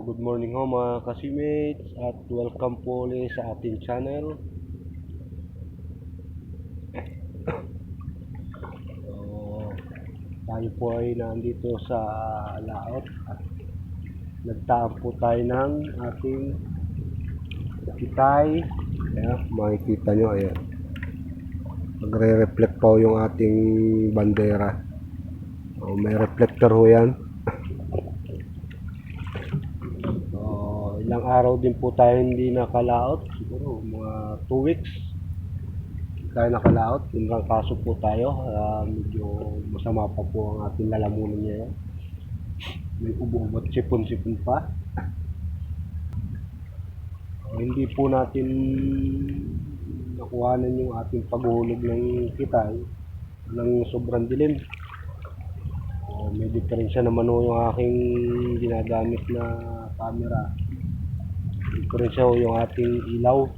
good morning ho mga kasimates at welcome po ulit sa ating channel. So, tayo po ay nandito sa laot at nagtaan po tayo ng ating kitay. Ayan, makikita nyo, ayan. Magre-reflect po yung ating bandera. Oh, may reflector ho yan. So, araw din po tayo hindi nakalaot. Siguro mga 2 weeks tayo nakalaot. Yung lang kaso po tayo. ah, medyo masama pa po ang ating lalamunan niya. May ubo at sipon-sipon pa. So, hindi po natin nakuhanan yung ating paghuhulog ng kitay ng sobrang dilim. Oh, may diferensya naman ho yung aking ginagamit na camera. Ho yung ating ilaw.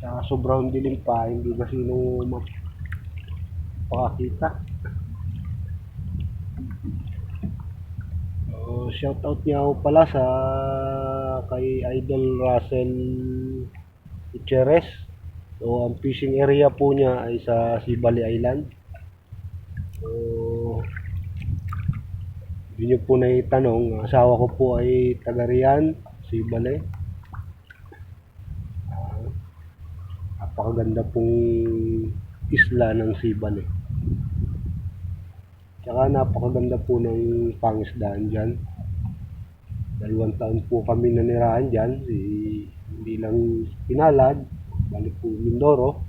Saka sobrang dilim pa, hindi kasi sino mapakakita. Oh, shout out niya ho pala sa kay Idol Russell Gutierrez. So, ang fishing area po niya ay sa Sibali Island. So, hindi nyo po na itanong, asawa ko po ay taga riyan, si Bale. Ah, napakaganda pong isla ng Sibale. Tsaka napakaganda po ng pangisdaan dyan. Dalawang taon po kami nanirahan dyan, si, hindi lang Pinalad, balik po Mindoro.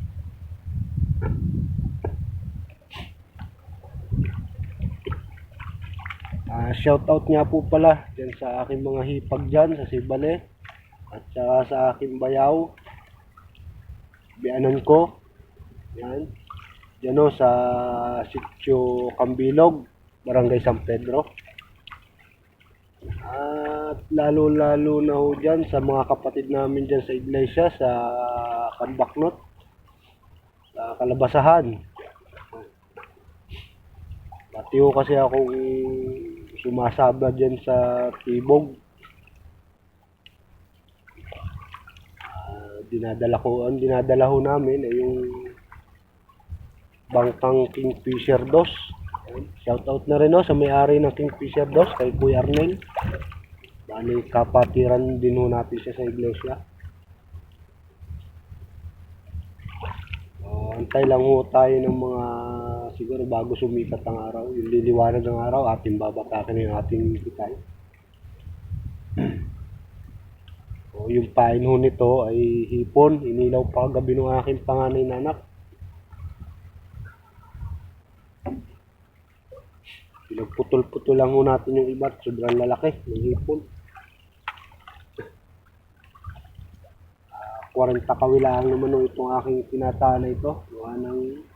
Ah, shout out nga po pala dyan sa aking mga hipag dyan sa Sibale at saka sa aking bayaw. Bianan ko. Yan. Dyan o sa sitio Cambilog Barangay San Pedro. At lalo lalo na ho dyan sa mga kapatid namin dyan sa iglesia sa Kambaknot sa Kalabasahan. Dati ho kasi akong sumasaba dyan sa Tibog. Ah, dinadala ko, ang dinadala ho namin ay yung bangkang Kingfisher Dos. Shout out na rin ho sa may-ari ng Kingfisher Dos kay Kuya Arnel. Bali kapatiran din ho natin siya sa iglesia. So, antay lang ho tayo ng mga siguro bago sumikat ang araw, yung liliwanag ng araw, ating babatakin yung ating kitay. O yung pain ho nito ay hipon, inilaw pa gabi ng aking panganay na anak. Pinagputol-putol lang ho natin yung iba, sobrang lalaki ng hipon. Ah, 40 kawilaan naman ho itong aking tinata na ito. Gawa ng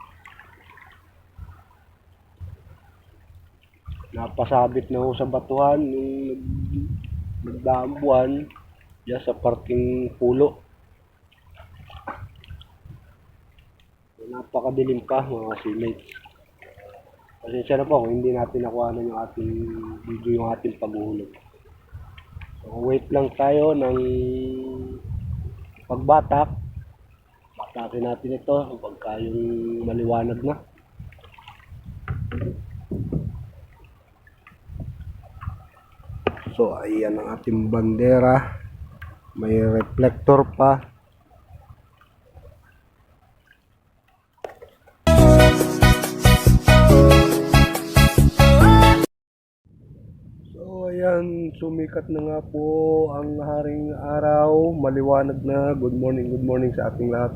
napasabit na ho sa batuhan nag, nagdaang buwan diyan sa parking pulo. Napakadilim pa mga simates. Pasensya na po kung hindi natin nakuha yung ating video yung ating paghuhulog. So, wait lang tayo ng pagbatak. Batakin natin ito pagka yung maliwanag na. So, ayan ang ating bandera. May reflector pa. So, ayan. Sumikat na nga po ang haring araw. Maliwanag na. Good morning, good morning sa ating lahat.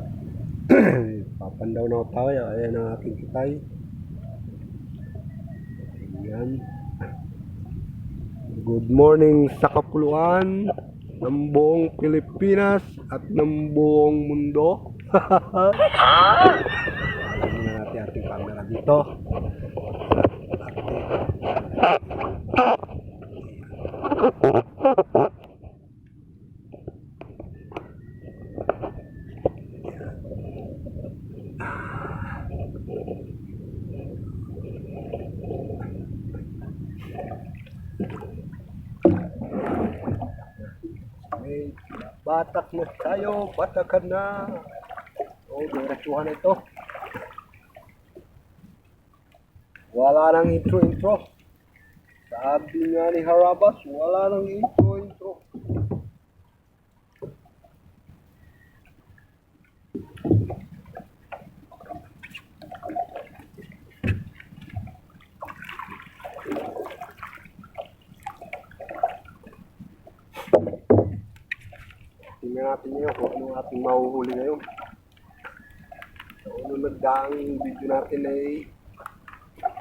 Papandaw na tayo. Ayan ang ating kitay. Ayan. Good morning sa kapuluan ng buong Pilipinas at ng buong mundo. Alam na natin ating camera dito. Batak na tayo, batakan na. O, diretsuhan na ito. Wala nang intro-intro. Sabi nga ni Harabas, wala nang intro-intro. Tingnan natin ngayon kung ano ating mahuhuli ngayon. So, ano nagdaang video natin ay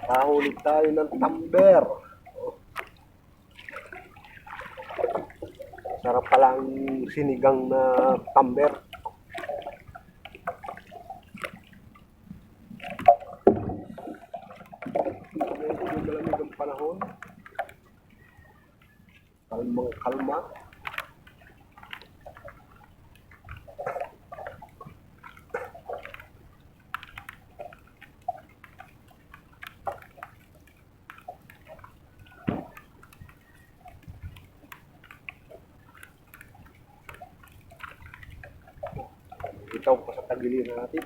nahuli tayo ng tamber. Oh. Sarap palang sinigang na tamber. Medyo malamig ang panahon. Kalmang kalma. Itaw pa sa tagiliran natin.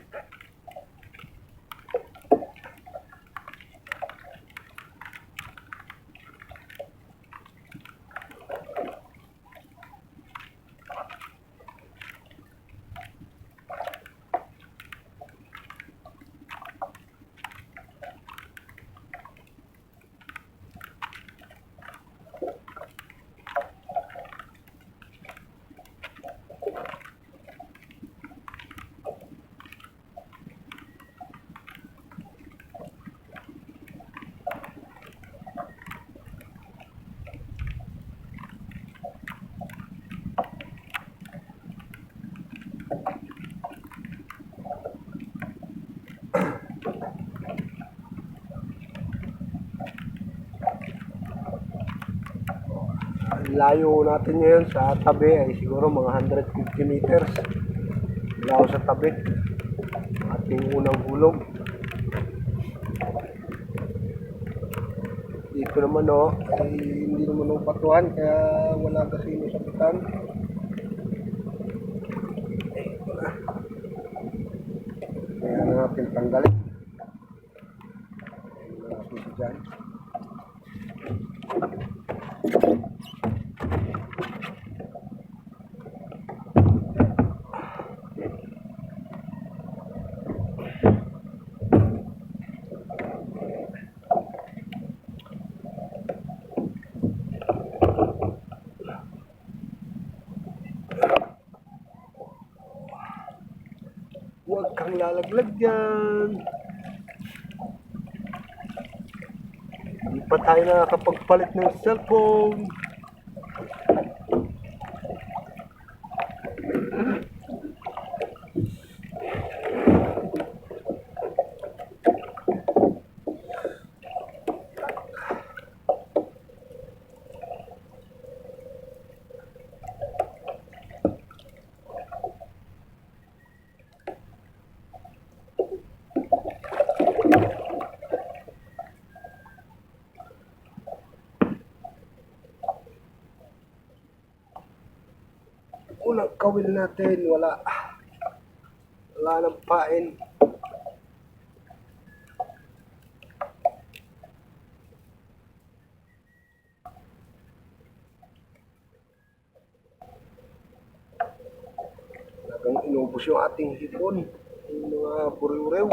Ang layo natin ngayon sa tabi ay siguro mga 150 meters. Layo sa tabi. Ating unang hulog. Dito naman o, ay hindi naman o patuhan kaya wala kasi sapitan. Kaya na natin tanggalin. Ayun na susi dyan. Huwag kang lalaglag dyan. Hindi pa tayo nakakapagpalit ng cellphone. Unang kawil natin, wala. Wala nang pain. Talagang inubos yung ating hipon. Yung mga buriw-rew.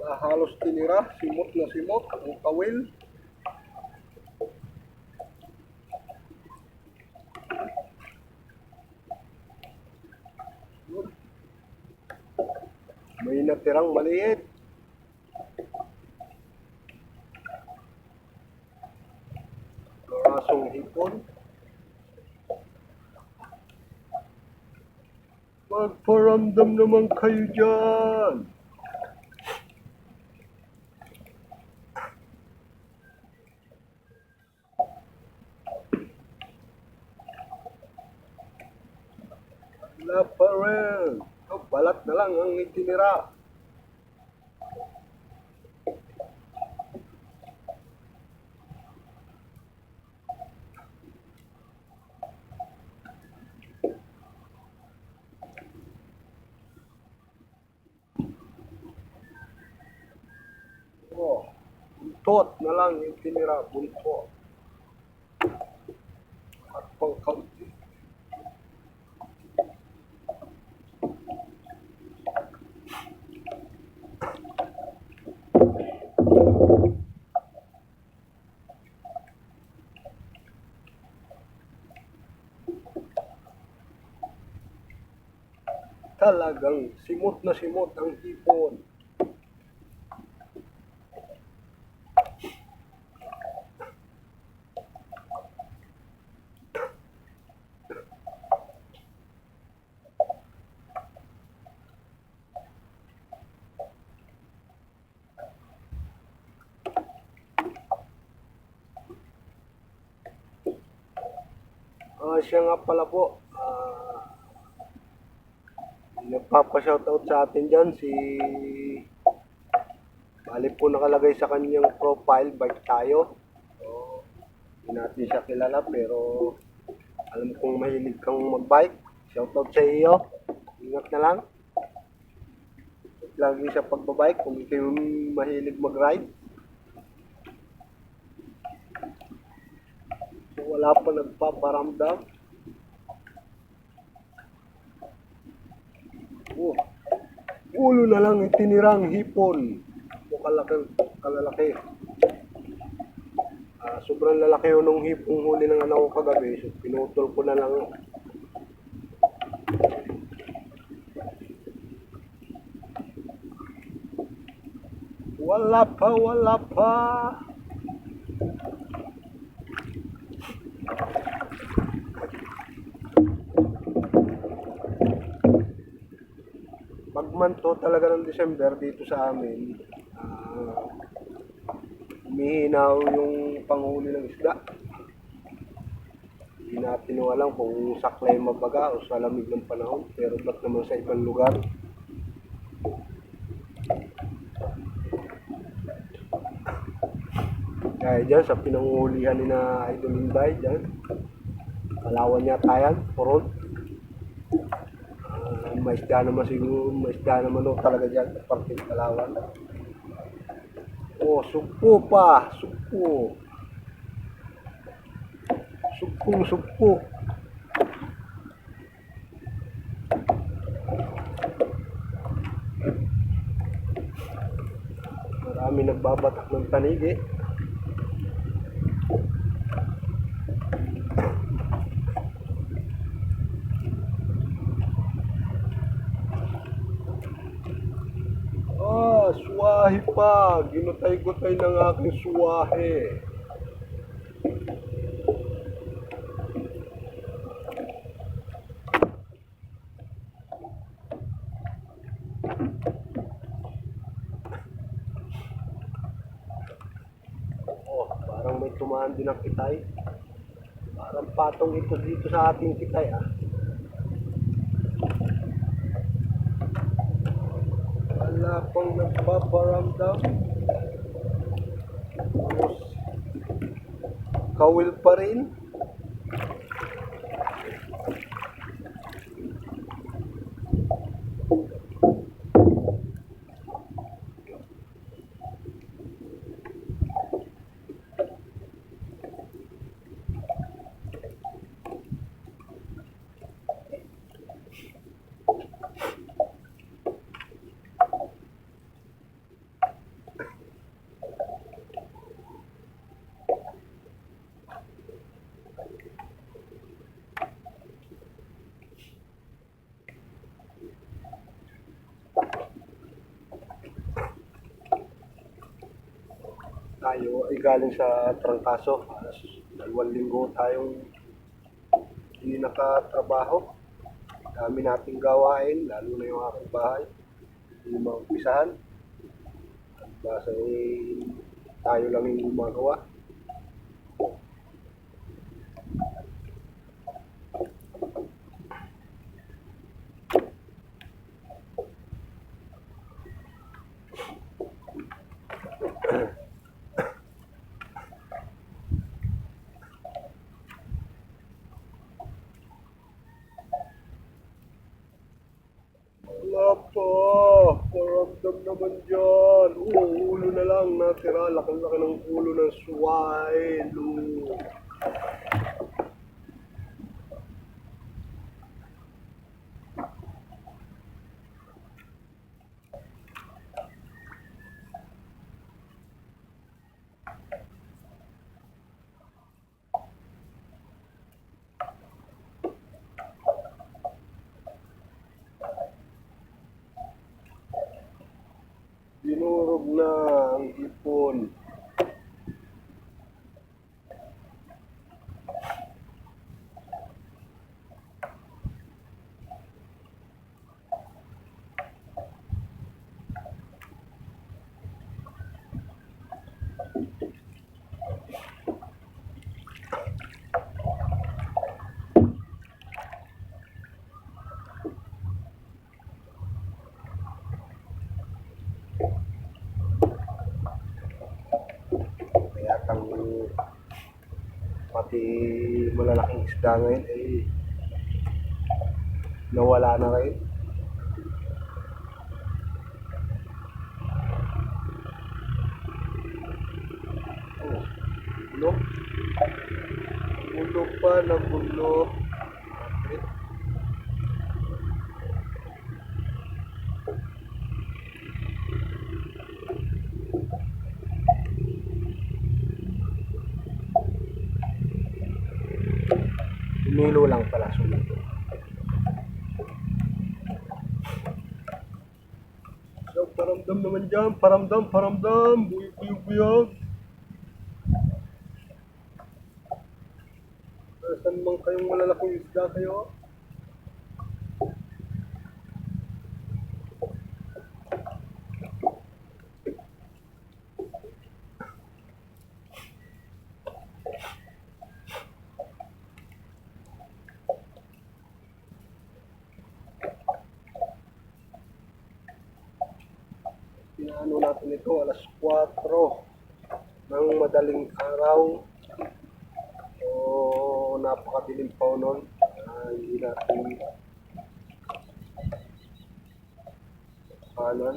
Wala halos tinira, simot na simot, ang kawil. May natirang maliit. Karasong hipon. Magparamdam naman kayo dyan. lang ang nagtinira. Oh, buntot na lang yung tinira, buntot. Talagang simot na simot ang hipon. Ah, siya nga pala po. Ah, nagpapa-shoutout sa atin dyan si Bali po nakalagay sa kanyang profile bike tayo. So, hindi natin siya kilala pero alam kong mahilig kang magbike. Shoutout sa iyo. Ingat na lang. Lagi sa pagbabike kung ikaw mahilig mag-ride. So, wala pa nagpaparamdam. Oh, ulo na lang itinirang hipon. O kalaki, kalalaki. Ah, sobrang lalaki yun nung hipong huli ng anak ko kagabi. So, pinutol ko na lang. Wala pa, wala pa. Pagmanto talaga ng December dito sa amin, ah, umihinaw yung panghuli ng isda. Hindi natin alam kung saklay mabaga o sa lamig ng panahon, pero ba't naman sa ibang lugar. Kaya dyan, sa pinanguhulihan ni na Idol Inday, dyan, Kalawan yata yan, Purod. Ah, may isda naman siguro, may isda naman daw talaga dyan, sa parking Kalawan. Oh, sugpo pa, sugpo. Sugpong sugpo. Marami nagbabatak ng tanigi. Ah, suwahe pa. Ginutay-gutay ng aking suwahe. Oh, parang may tumaan din ang kitay. Parang patong ito dito sa ating kitay ah. Wala pang nagpaparamdam. Tapos, kawil pa rin. Tayo ay galing sa trangkaso. Dalawang linggo tayong hindi nakatrabaho. Dami nating gawain, lalo na yung aking bahay. Hindi maumpisahan. At basta eh, tayo lang yung gumagawa. Wala pa. Paramdam naman dyan. Oo, ulo na lang. lang natira. Laki-laki ng ulo ng swilo. Dinurog na ang ipon. Kaya tang pati malalaking isda ngayon ay nawala na rin. Oh, gulo. Gulo pa na gulo. Tumilo lang pala sumilo. So, paramdam naman dyan. Paramdam, paramdam. Buyog, buyog, buyog. Nasaan man kayong malalaking isda kayo? Pinaano natin ito alas 4 ng madaling araw. So, napakadilim pa noon. Ah, hindi natin kanan.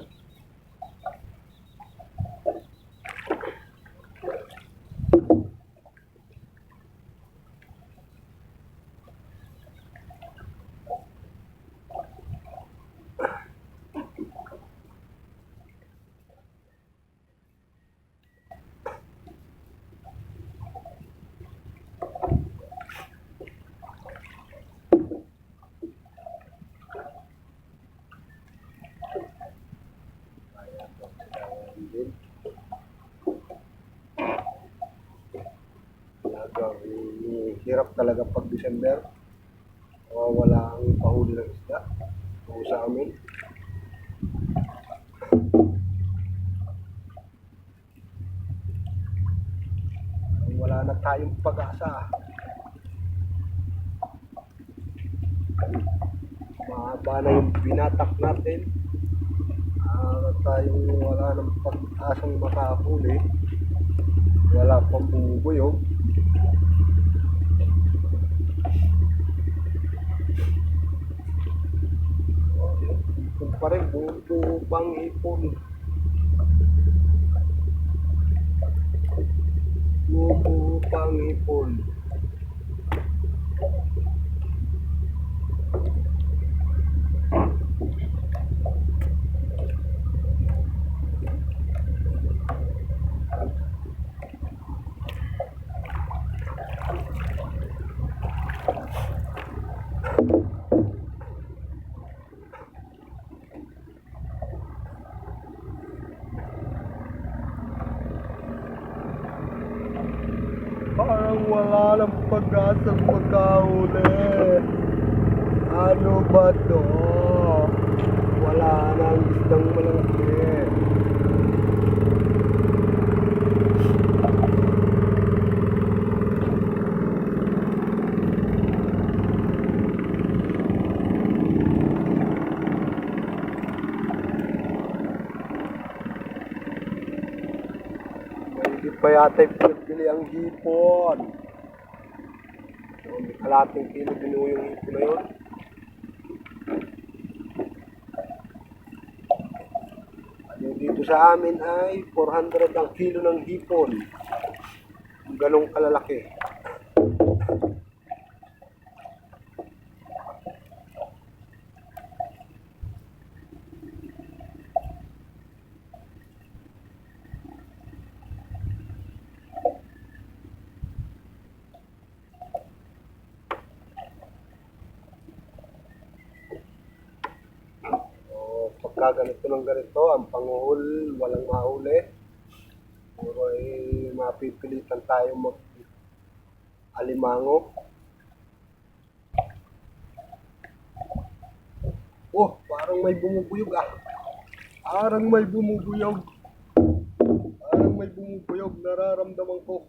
Kaya ito, kailangan din. Talagang eh, hirap talaga pag December. Wala ang pahuli ng isda. Ito sa amin. Wala na tayong pag-asa. Mahaba na yung binatak natin. Ah, tayong wala ng pag-asang makahuli. Wala pang bumubuyog. Ipon pa rin, buo pang ipon. Buo pang ipon. Parang wala ng pag-asang magkahuli. Ano ba to? Wala na ang isdang malaki. Hindi pa yata yung pinagbili ang hipon. So, may kalating kilo binuo yung hipon na yun. Ano dito Dito sa amin ay 400 ang kilo ng hipon. Ganong kalalaki. O, pagka ganito ng ganito, ang panguhul, walang mahuli. Puro ay mapipilitan tayo mag alimango. Oh, parang may bumubuyog ah. Parang may bumubuyog. Parang may bumubuyog, nararamdaman ko.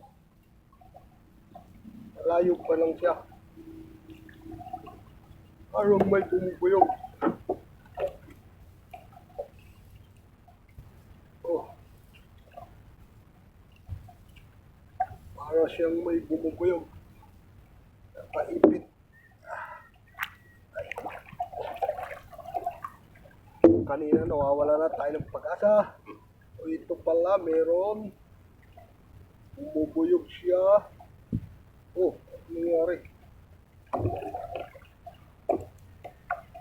Layo pa lang siya. Parang may bumubuyog. Oh. Para siyang may bumubuyog. Napaipit. Ay. Kanina nawawala na tayo ng pag-asa. O ito pala, meron. Bumubuyog siya. Oh, nangyari?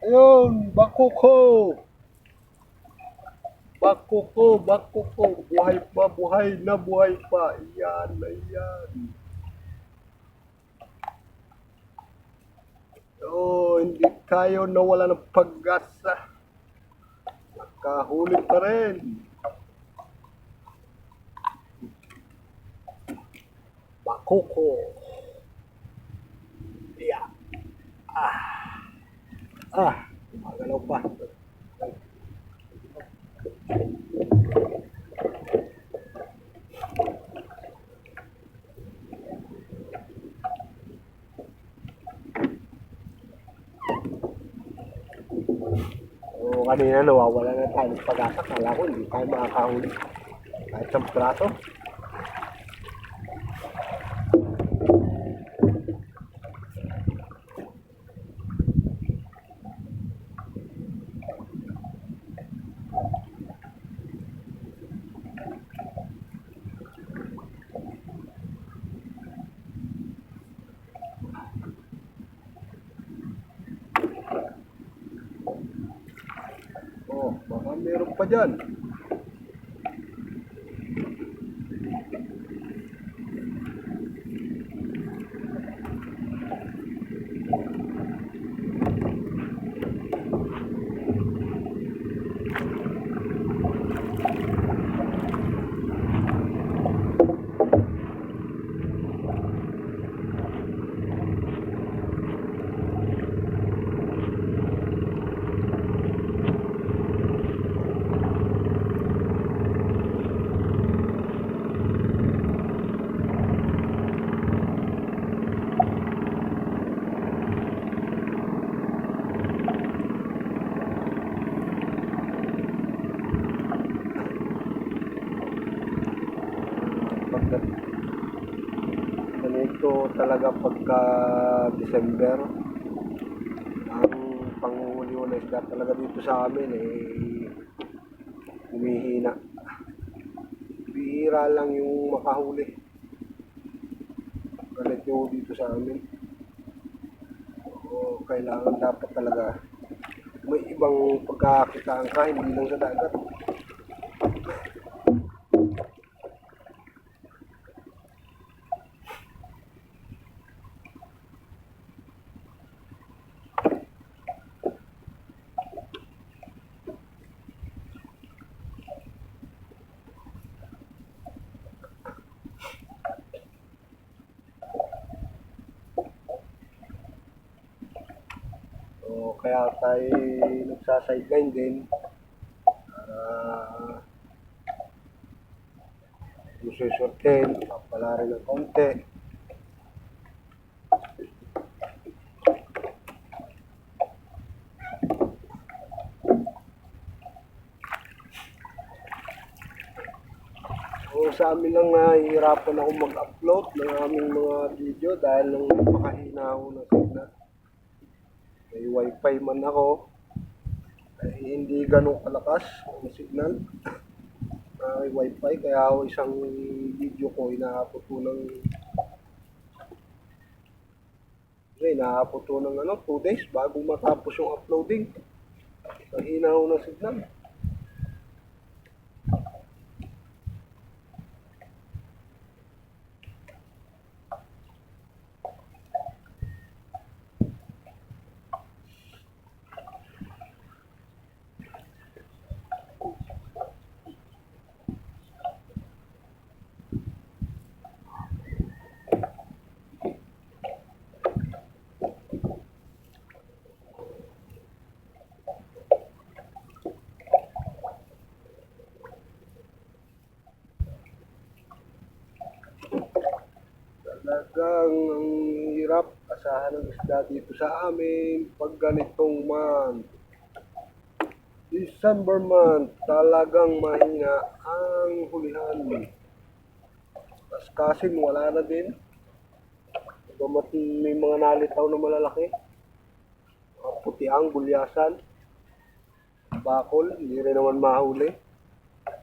Ayun, bako ko. Bako ko, bako ko. Buhay pa, buhay na buhay pa. Yan, yan. Oh, hindi tayo nawala ng pag-asa. Nakahuli pa rin. Bako ko. Yeah. Ah. Ah. Magalaw pa. Kanina nawawala na tayo ng pag-asa. Kala ko hindi tayo makakahuli. Kahit sa prato. Oh, baka meron pa dyan. Pagka, ganito talaga pagka December, ang panguhuli ko na isda talaga dito sa amin eh humihina. Bihira lang yung makahuli. Ganito dito sa amin. O kailangan dapat talaga may ibang pagkakitaan ka, hindi lang sa dagat. So, kaya tayo nagsasideline din para susuntin, papala rin ng konti. Sa amin lang nahihirapan ako mag-upload ng aming mga video dahil nung napakahina ako ng wifi man ako ay hindi ganun kalakas ang signal uh, wifi kaya ako isang video ko inaabot ko ng eh, inaabot ng ano, 2 days bago matapos yung uploading. Mahina ko ng signal. Talagang ang hirap asahan ng isda dito sa amin pag ganitong month. December month, talagang mahina ang hulihan. Tapos kasing wala na din. Bagamat may mga nalitaw na malalaki. Mga putiang, gulyasan. Bakol, hindi rin naman mahuli.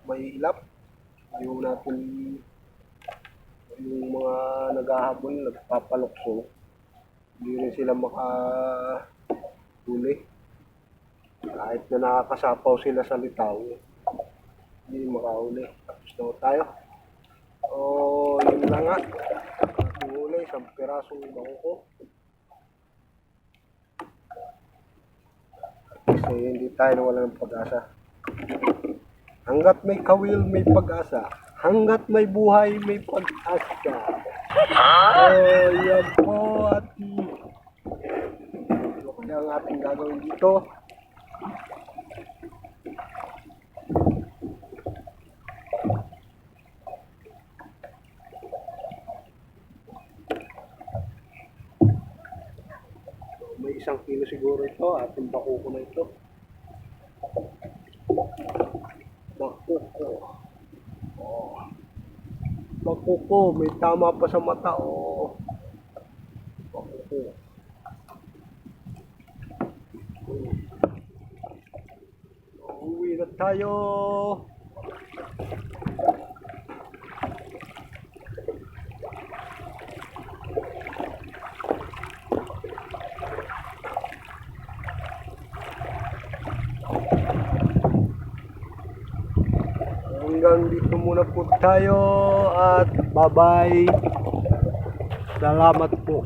May ilap. Hindi natin yung mga naghahabol, nagpapalukso, hindi rin sila makahuli. Kahit na nakakasapaw sila sa litaw, hindi makahuli. Tapos ho tayo. O, yun na nga. Ating huli, isang pirasong bangko. Kasi hindi tayo nawala ng pag-asa. Hanggat may kawil, may pag-asa. Hanggat may buhay, may pag-asa. Oh, yan po at ano kaya ang ating gagawin dito? So, may isang kilo siguro ito. Ating bakuko na ito. Bakuko. Oh. Bakuko, may tama pa sa mata. Oh. Uwi na tayo. Hanggang dito muna po tayo at bye-bye. Salamat po.